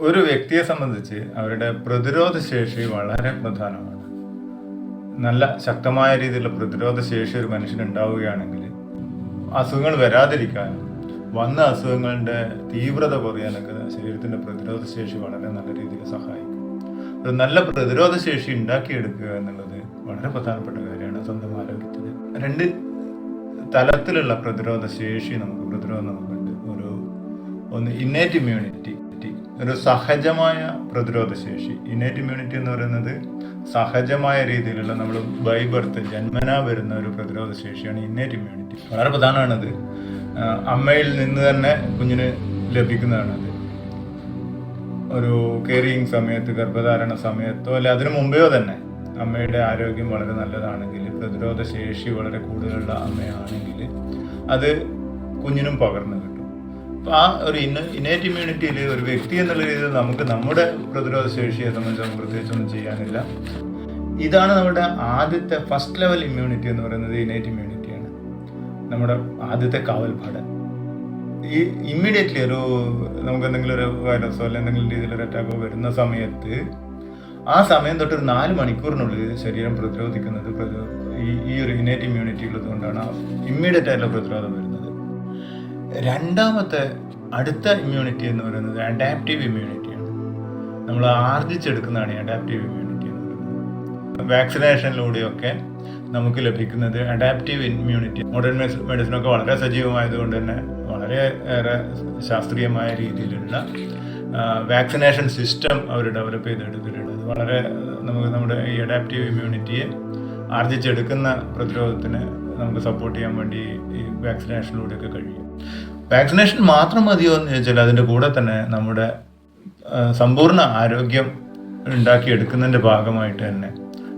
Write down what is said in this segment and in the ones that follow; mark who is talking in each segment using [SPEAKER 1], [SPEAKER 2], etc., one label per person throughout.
[SPEAKER 1] ഒരു വ്യക്തിയെ സംബന്ധിച്ച് അവരുടെ പ്രതിരോധ ശേഷി വളരെ പ്രധാനമാണ്. നല്ല ശക്തമായ രീതിയിലുള്ള പ്രതിരോധ ശേഷി ഒരു മനുഷ്യന് ഉണ്ടാവുകയാണെങ്കിൽ അസുഖങ്ങൾ വരാതിരിക്കാൻ വന്ന അസുഖങ്ങളുടെ തീവ്രത കുറയാനൊക്കെ ശരീരത്തിന്റെ പ്രതിരോധ ശേഷി വളരെ നല്ല രീതിയിൽ സഹായിക്കും. ഒരു നല്ല പ്രതിരോധ ശേഷി ഉണ്ടാക്കിയെടുക്കുക എന്നുള്ളത് വളരെ പ്രധാനപ്പെട്ട കാര്യമാണ് സ്വന്തം ആരോഗ്യത്തിന്. രണ്ട് തലത്തിലുള്ള പ്രതിരോധ ശേഷി നമുക്ക് പ്രതിരോധം നമുക്കുണ്ട്. ഒരു ഒന്ന് ഇന്നേറ്റ് ഇമ്മ്യൂണിറ്റി ഒരു സഹജമായ പ്രതിരോധ ശേഷി ഇന്നേറ്റ് ഇമ്മ്യൂണിറ്റി എന്ന് പറയുന്നത് സഹജമായ രീതിയിലുള്ള നമ്മൾ ബൈ ബർത്ത് ജന്മനാ വരുന്ന ഒരു പ്രതിരോധ ശേഷിയാണ് ഇന്നേറ്റ് ഇമ്മ്യൂണിറ്റി വളരെ പ്രധാനമാണത്. അമ്മയിൽ നിന്ന് തന്നെ കുഞ്ഞിന് ലഭിക്കുന്നതാണത് ഒരു കെയറിങ് സമയത്ത് ഗർഭധാരണ സമയത്തോ അല്ലെ അതിനു മുമ്പെയോ തന്നെ അമ്മയുടെ ആരോഗ്യം വളരെ നല്ലതാണെങ്കിൽ പ്രതിരോധ ശേഷി വളരെ കൂടുതലുള്ള അമ്മയാണെങ്കിൽ അത് കുഞ്ഞിനും പകർന്നു കിട്ടും ആ ഒരു ഇന്ന ഇന്നേറ്റ് ഇമ്മ്യൂണിറ്റിയിൽ ഒരു വ്യക്തി എന്നുള്ള രീതിയിൽ നമുക്ക് നമ്മുടെ പ്രതിരോധ ശേഷിയെ സംബന്ധിച്ച് പ്രത്യേകിച്ചൊന്നും ചെയ്യാനില്ല. ഇതാണ് നമ്മുടെ ആദ്യത്തെ ഫസ്റ്റ് ലെവൽ ഇമ്മ്യൂണിറ്റി എന്ന് പറയുന്നത് ഇന്നേറ്റ് ഇമ്മ്യൂണിറ്റിയാണ് നമ്മുടെ ആദ്യത്തെ കാവൽപ്പാട്. ഈ ഇമ്മീഡിയറ്റ്ലി ഒരു നമുക്ക് എന്തെങ്കിലും ഒരു വൈറസോ അല്ലെങ്കിൽ എന്തെങ്കിലും രീതിയിലൊരു അറ്റാക്കോ വരുന്ന സമയത്ത് ആ സമയം തൊട്ട് ഒരു നാല് മണിക്കൂറിനുള്ളിൽ ശരീരം പ്രതിരോധിക്കുന്നത് പ്രതിരോധ ഈ ഈ ഒരു ഇന്നേറ്റ് ഇമ്മ്യൂണിറ്റി ഉള്ളത് കൊണ്ടാണ് ഇമ്മീഡിയറ്റ് ആയിട്ടുള്ള പ്രതിരോധം വരുന്നത്. രണ്ടാമത്തെ അടുത്ത ഇമ്മ്യൂണിറ്റി എന്ന് പറയുന്നത് അഡാപ്റ്റീവ് ഇമ്മ്യൂണിറ്റിയാണ് നമ്മൾ ആർജിച്ചെടുക്കുന്നതാണ് ഈ അഡാപ്റ്റീവ് ഇമ്മ്യൂണിറ്റി എന്ന് പറയുന്നത്. വാക്സിനേഷനിലൂടെയൊക്കെ നമുക്ക് ലഭിക്കുന്നത് അഡാപ്റ്റീവ് ഇമ്മ്യൂണിറ്റി മോഡേൺ മെഡിസിൻ ഒക്കെ വളരെ സജീവമായതുകൊണ്ട് തന്നെ വളരെ ഏറെ ശാസ്ത്രീയമായ രീതിയിലുള്ള വാക്സിനേഷൻ സിസ്റ്റം അവർ ഡെവലപ്പ് ചെയ്തെടുത്തിട്ടുണ്ട്. അത് വളരെ നമുക്ക് നമ്മുടെ ഈ അഡാപ്റ്റീവ് ഇമ്മ്യൂണിറ്റിയെ ആർജിച്ചെടുക്കുന്ന പ്രതിരോധത്തിന് നമുക്ക് സപ്പോർട്ട് ചെയ്യാൻ വേണ്ടി ഈ വാക്സിനേഷനിലൂടെയൊക്കെ കഴിയും. വാക്സിനേഷൻ മാത്രം മതിയോ എന്ന് ചോദിച്ചാൽ അതിന്റെ കൂടെ തന്നെ നമ്മുടെ സമ്പൂർണ ആരോഗ്യം ഉണ്ടാക്കിയെടുക്കുന്നതിന്റെ ഭാഗമായിട്ട് തന്നെ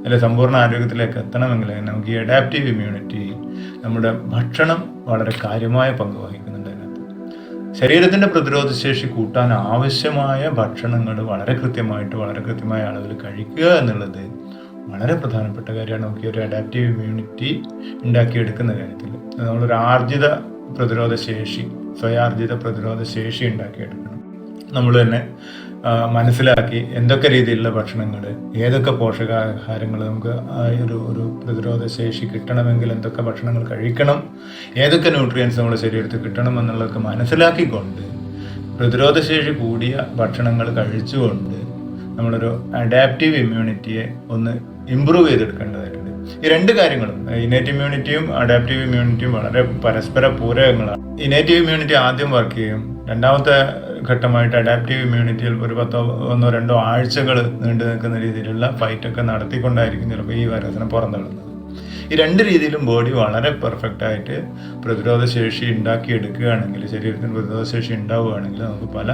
[SPEAKER 1] അല്ലെ സമ്പൂർണ ആരോഗ്യത്തിലേക്ക് എത്തണമെങ്കിൽ നമുക്ക് ഈ അഡാപ്റ്റീവ് ഇമ്മ്യൂണിറ്റി നമ്മുടെ ഭക്ഷണം വളരെ കാര്യമായ പങ്ക് വഹിക്കുന്നുണ്ട് അതിനകത്ത്. ശരീരത്തിന്റെ പ്രതിരോധ ശേഷി കൂട്ടാൻ ആവശ്യമായ ഭക്ഷണങ്ങൾ വളരെ കൃത്യമായിട്ട് വളരെ കൃത്യമായ അളവിൽ കഴിക്കുക എന്നുള്ളത് വളരെ പ്രധാനപ്പെട്ട കാര്യമാണ് നമുക്ക് ഒരു അഡാപ്റ്റീവ് ഇമ്മ്യൂണിറ്റി ഉണ്ടാക്കിയെടുക്കുന്ന കാര്യത്തിൽ. നമ്മളൊരു ആർജിത പ്രതിരോധ ശേഷി സ്വയാർജിത പ്രതിരോധ ശേഷി ഉണ്ടാക്കിയെടുക്കണം. നമ്മൾ തന്നെ മനസ്സിലാക്കി എന്തൊക്കെ രീതിയിലുള്ള ഭക്ഷണങ്ങൾ ഏതൊക്കെ പോഷകാഹാരങ്ങൾ നമുക്ക് ഒരു ഒരു പ്രതിരോധ ശേഷി കിട്ടണമെങ്കിൽ എന്തൊക്കെ ഭക്ഷണങ്ങൾ കഴിക്കണം ഏതൊക്കെ ന്യൂട്രിയൻസ് നമ്മുടെ ശരീരത്തിൽ കിട്ടണം എന്നുള്ളതൊക്കെ മനസ്സിലാക്കിക്കൊണ്ട് പ്രതിരോധ ശേഷി കൂടിയ ഭക്ഷണങ്ങൾ കഴിച്ചുകൊണ്ട് നമ്മളൊരു അഡാപ്റ്റീവ് ഇമ്മ്യൂണിറ്റിയെ ഒന്ന് ഇമ്പ്രൂവ് ചെയ്തെടുക്കേണ്ടതായിട്ടുണ്ട്. ഈ രണ്ട് കാര്യങ്ങളും ഇനേറ്റ് ഇമ്മ്യൂണിറ്റിയും അഡാപ്റ്റീവ് ഇമ്മ്യൂണിറ്റിയും വളരെ പരസ്പര പൂരകങ്ങളാണ്. ഇനേറ്റീവ് ഇമ്മ്യൂണിറ്റി ആദ്യം വർക്ക് ചെയ്യും. രണ്ടാമത്തെ ഘട്ടമായിട്ട് അഡാപ്റ്റീവ് ഇമ്മ്യൂണിറ്റിയിൽ ഒരു പത്തോ ഒന്നോ രണ്ടോ ആഴ്ചകൾ നീണ്ടു നിൽക്കുന്ന രീതിയിലുള്ള ഫൈറ്റൊക്കെ നടത്തിക്കൊണ്ടായിരിക്കും ചിലപ്പോൾ ഈ വൈറസിനെ പുറന്തള്ളുന്നത്. ഈ രണ്ട് രീതിയിലും ബോഡി വളരെ പെർഫെക്റ്റ് ആയിട്ട് പ്രതിരോധ ശേഷി ഉണ്ടാക്കിയെടുക്കുകയാണെങ്കിൽ ശരീരത്തിന് പ്രതിരോധ ശേഷി ഉണ്ടാവുകയാണെങ്കിൽ നമുക്ക് പല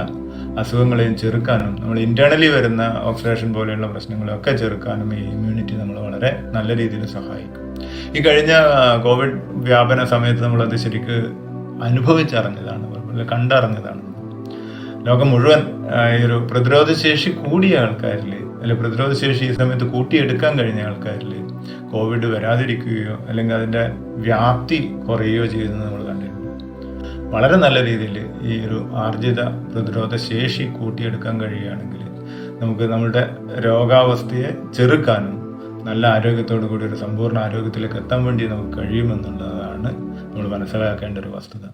[SPEAKER 1] അസുഖങ്ങളെയും ചെറുക്കാനും നമ്മൾ ഇന്റേണലി വരുന്ന ഓക്സിഡേഷൻ പോലെയുള്ള പ്രശ്നങ്ങളൊക്കെ ചെറുക്കാനും ഈ ഇമ്മ്യൂണിറ്റി നമ്മൾ വളരെ നല്ല രീതിയിൽ സഹായിക്കും. ഈ കഴിഞ്ഞ കോവിഡ് വ്യാപന സമയത്ത് നമ്മളത് ശരിക്ക് അനുഭവിച്ചറിഞ്ഞതാണ് കണ്ടറിഞ്ഞതാണ്. ലോകം മുഴുവൻ ഈ ഒരു പ്രതിരോധ ശേഷി കൂടിയ ആൾക്കാരിൽ അല്ലെ പ്രതിരോധ ശേഷി ഈ സമയത്ത് കൂട്ടിയെടുക്കാൻ കഴിഞ്ഞ ആൾക്കാരിൽ കോവിഡ് വരാതിരിക്കുകയോ അല്ലെങ്കിൽ അതിന്റെ വ്യാപ്തി കുറയുകയോ ചെയ്യുന്നത് നമ്മൾ കണ്ടിട്ടുണ്ട്. വളരെ നല്ല രീതിയിൽ ഈ ഒരു ആർജിത പ്രതിരോധ ശേഷി കൂട്ടിയെടുക്കാൻ കഴിയുകയാണെങ്കിൽ നമുക്ക് നമ്മുടെ രോഗാവസ്ഥയെ ചെറുക്കാനും നല്ല ആരോഗ്യത്തോടു കൂടി ഒരു സമ്പൂർണ ആരോഗ്യത്തിലേക്ക് എത്താൻ വേണ്ടി നമുക്ക് കഴിയുമെന്നുള്ളതാണ് നമ്മൾ മനസ്സിലാക്കേണ്ട ഒരു വസ്തുത.